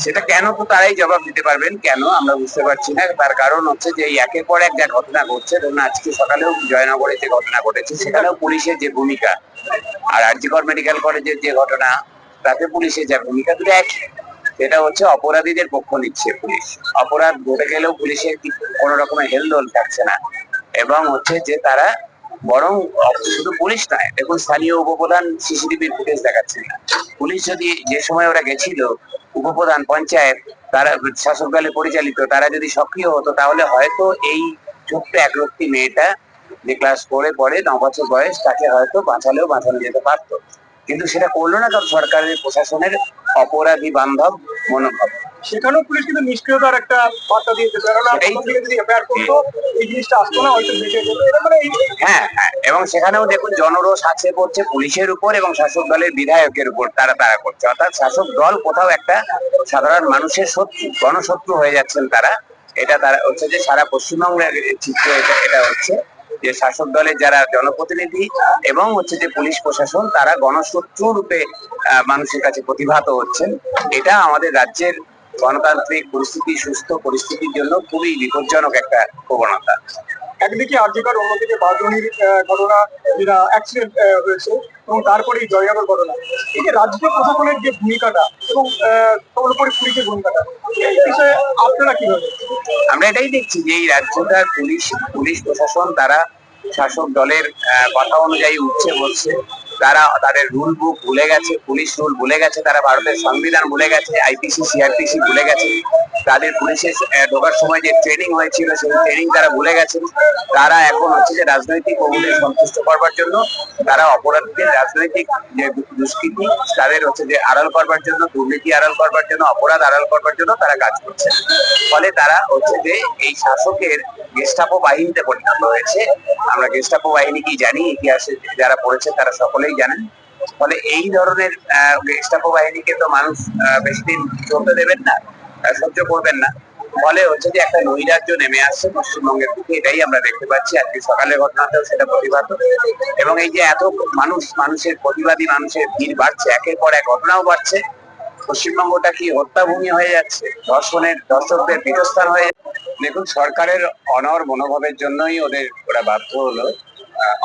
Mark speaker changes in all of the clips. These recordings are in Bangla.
Speaker 1: সেটা কেন তো তারাই জবাব দিতে পারবেন? কেন? আমরা বুঝতে পারছি না। তার কারণ হচ্ছে যে একের পর এক যা ঘটনা ঘটছে, ধরুন আজকে সকালেও জয়নগরে যে ঘটনা ঘটেছে, সেখানেও পুলিশের যে ভূমিকা আর আর আরজিকর মেডিকেল কলেজের যে ঘটনা, তাতে পুলিশের যা ভূমিকা দুটো একই। সেটা হচ্ছে অপরাধীদের পক্ষ নিচ্ছে পুলিশ। অপরাধ ঘটে গেলেও পুলিশের কোনো রকমের হেলদোল থাকছে না। এবং হচ্ছে যে তারা বরং শুধু পুলিশ নয়, দেখুন স্থানীয় উপপ্রধান সিসিটিভির ফুটেজ দেখাচ্ছেন। পুলিশ যদি যে সময় ওরা গেছিল উপপ্রধান পঞ্চায়েত, তারা শাসক দলে পরিচালিত, তারা যদি সক্রিয় হতো, তাহলে হয়তো এই ছোট্ট একরক্তি মেয়েটা যে ক্লাস করে পরে ন বছর বয়স, তাকে হয়তো বাঁচালেও বাঁচানো যেতে পারতো। কিন্তু সেটা করল না কারণ সরকারের, প্রশাসনের অপরাধী বান্ধব মনোভাব?
Speaker 2: সেখানেও পুলিশ কিন্তু নিষ্ক্রিয়তার একটা বার্তা দিয়েছে। কেননা প্রথম থেকে যদি এফআইআর করতো এই জিনিসটা আসতো না হয়তো বেঁচে যেত। এটা মানে
Speaker 1: হ্যাঁ হ্যাঁ এবং সেখানেও দেখুন জনরোষ আছে করছে পুলিশের উপর এবং শাসক দলের বিধায়কের উপর তারা তারা করছে। অর্থাৎ শাসক দল কোথাও একটা সাধারণ মানুষের শত্রু গণশত্রু হয়ে যাচ্ছেন তারা। এটা তারা হচ্ছে যে সারা পশ্চিমবঙ্গের চিত্র এটা এটা হচ্ছে যে শাসক দলের যারা জনপ্রতিনিধি এবং হচ্ছে যে পুলিশ প্রশাসন তারা গণশত্রু রূপে মানুষের কাছে প্রতিভাত হচ্ছেন। এটা আমাদের রাজ্যের গণতান্ত্রিক পরিস্থিতি সুস্থ পরিস্থিতির জন্য খুবই বিপজ্জনক একটা প্রবণতা।
Speaker 2: একদিকে আর্যিকর অন্যদিকে বাদনির ঘটনা যেটা অ্যাক্সিডেন্ট হয়েছে এবং তারপরেই জয়নগর ঘটনা। এই যে রাজ্য প্রশাসনের যে ভূমিকাটা এবং সর্বোপরি পুলিশের ভূমিকাটা এই বিষয়ে আপনারা কি ভাবেন?
Speaker 1: আমরা এটাই দেখছি যে এই রাজ্যটার পুলিশ পুলিশ প্রশাসন তারা শাসক দলের কথা অনুযায়ী উঠছে বলছে। তারা তাদের রুল বুক ভুলে গেছে পুলিশ রুল ভুলে গেছে, তারা ভারতের সংবিধান ভুলে গেছে আইপিসি সিআরপিসি ভুলে গেছে। তাদের পুলিশের ঢোকার সময় যে ট্রেনিং হয়েছিল, সেই ট্রেনিং তারা ভুলে গেছেন তারা এখন হচ্ছে যে রাজনৈতিক অভিযোগ সন্তুষ্ট করবার জন্য, তারা অপরাধীদের রাজনৈতিক যে দুষ্কৃতি, তাদের হচ্ছে যে আড়াল করবার জন্য, দুর্নীতি আড়াল করবার জন্য, অপরাধ আড়াল করবার জন্য তারা কাজ করছে। ফলে তারা হচ্ছে যে এই শাসকের গেস্টাপো বাহিনীতে পরিণত হয়েছে। আমরা গেস্টাপো বাহিনী কি জানি, ইতিহাসে যারা পড়েছে তারা সকলেই জানেন। ফলে এই ধরনের গেস্টাপো বাহিনীকে তো মানুষ বেশি দিন চলতে দেবেন না সহ্য করবেন না। ফলে হচ্ছে যে একটা নৈরাজ্য নেমে আসছে পশ্চিমবঙ্গের দিকে, এটাই আমরা দেখতে পাচ্ছি। আজকে সকালের ঘটনাতেও সেটা প্রতিবাদ এবং এই যে এত মানুষ, মানুষের প্রতিবাদী, মানুষের ভিড় বাড়ছে, একের পর এক ঘটনাও বাড়ছে। পশ্চিমবঙ্গটা কি হত্যাভূমি হয়ে যাচ্ছে? ধর্ষণের দর্শকদের পীঠস্থান হয়ে দেখুন, সরকারের অনর মনোভাবের জন্যই ওদের ওরা বাধ্য হলো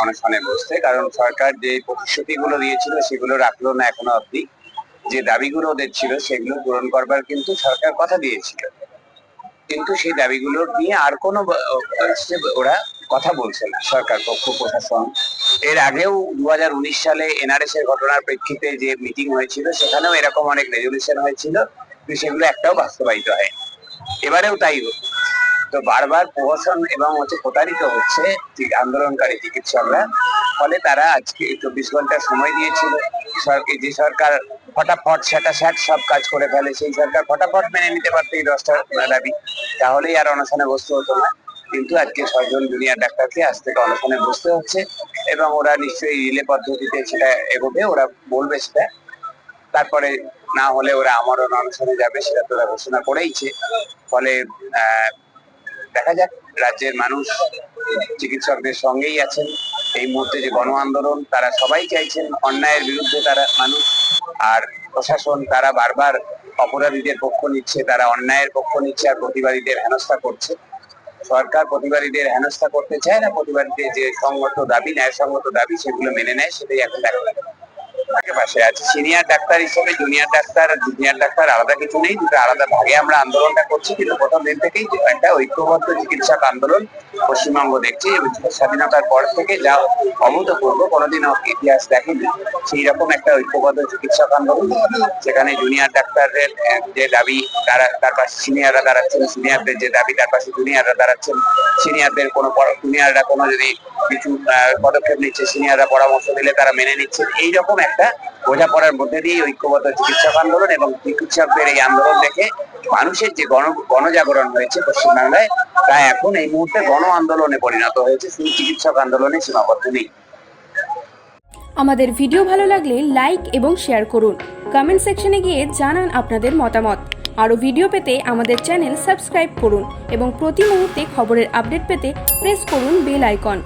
Speaker 1: অনশনে বসতে। কারণ সরকার যে প্রতিশ্রুতিগুলো দিয়েছিল, সেগুলো রাখল না এখনও অব্দি যে দাবিগুলো ওদের ছিল, সেগুলো পূরণ করবার কিন্তু সরকার কথা দিয়েছিল। কিন্তু সেই দাবিগুলো নিয়ে আর কোনো ওরা কথা বলছে না, সরকার পক্ষ, প্রশাসন। এর আগেও দু হাজার উনিশ সালে এনআরএস এর ঘটনার প্রেক্ষিতে যে মিটিং হয়েছিল, সেখানেও এরকম অনেক রেজলিউশন হয়েছিল সেগুলো একটাও বাস্তবায়িত হয় এবারেও তাই। তো বারবার প্রহসন এবং হচ্ছে প্রতারিত হচ্ছে আন্দোলনকারী চিকিৎসকরা। ফলে তারা আজকে চব্বিশ ঘণ্টা সময় দিয়েছিল। সরকার যে সরকার ফটাফট সেটা স্যাট সব কাজ করে ফেলে, সেই সরকার ফটাফট মেনে নিতে পারতো এই দশটা দাবি। তাহলেই আর অনশনে বসতে হতো না। কিন্তু আজকে ছয়জন জুনিয়র ডাক্তারকে আজ থেকে অনশনে বসতে হচ্ছে এবং ওরা নিশ্চয়ই রিলে পদ্ধতিতে সেটা এগোবে, ওরা বলবে সেটা। তারপরে না হলে ওরা আমারও অনশনে যাবে সেটা তো ওরা ঘোষণা করেইছে। ফলে দেখা যাক, রাজ্যের মানুষ, চিকিৎসকদের সঙ্গেই আছেন। এই মুহূর্তে যে গণ আন্দোলন, তারা সবাই চাইছেন অন্যায়ের বিরুদ্ধে তারা মানুষ, আর প্রশাসন তারা বারবার অপরাধীদের পক্ষ নিচ্ছে, তারা অন্যায়ের পক্ষ নিচ্ছে, আর প্রতিবাদীদের হেনস্থা করছে। সরকার প্রতিবাদীদের হেনস্থা করতে চায় না, প্রতিবাদীদের যে সংগত দাবি ন্যায়সঙ্গত দাবি, সেগুলো মেনে নেয়, সেটাই এখন দেখা পাশে সিনিয়র ডাক্তার হিসেবে জুনিয়র ডাক্তার জুনিয়র ডাক্তার আলাদা কিছু নেই, দুটো আলাদা ভাগে আমরা আন্দোলনটা করছি। কিন্তু প্রথম দিন থেকেই একটা ঐক্যবদ্ধ চিকিৎসক আন্দোলন পশ্চিমবঙ্গ দেখছি এবং স্বাধীনতার পর থেকে যা অভূতপূর্ব ইতিহাস দেখেনি। সেই রকম একটা ঐক্যবদ্ধ চিকিৎসক আন্দোলন সেখানে জুনিয়র ডাক্তারদের যে দাবি তারা, তার পাশে সিনিয়ররা দাঁড়াচ্ছেন সিনিয়রদের যে দাবি, তার পাশে জুনিয়ররা দাঁড়াচ্ছেন। সিনিয়রদের কোনো জুনিয়ররা কোনো যদি কিছু পদক্ষেপ নিচ্ছে সিনিয়ররা পরামর্শ দিলে তারা মেনে নিচ্ছেন। এইরকম একটা বোঝাপড়ার মধ্যে দিয়ে ঐক্যবদ্ধ চিকিৎসক আন্দোলন এবং চিকিৎসকদের এই আন্দোলন দেখে মানুষের যে গণ, গণজাগরণ হয়েছে পশ্চিমবাংলায়, তা এখন এই মুহূর্তে গণ আন্দোলনে পরিণত হয়েছে। শুধু চিকিৎসক আন্দোলনে সীমাবদ্ধ নেই।
Speaker 3: আমাদের ভিডিও ভালো লাগলে লাইক এবং শেয়ার করুন। কমেন্ট সেকশনে গিয়ে জানান আপনাদের মতামত। আরও ভিডিও পেতে আমাদের চ্যানেল সাবস্ক্রাইব করুন এবং প্রতি মুহূর্তে খবরের আপডেট পেতে প্রেস করুন বেল আইকন।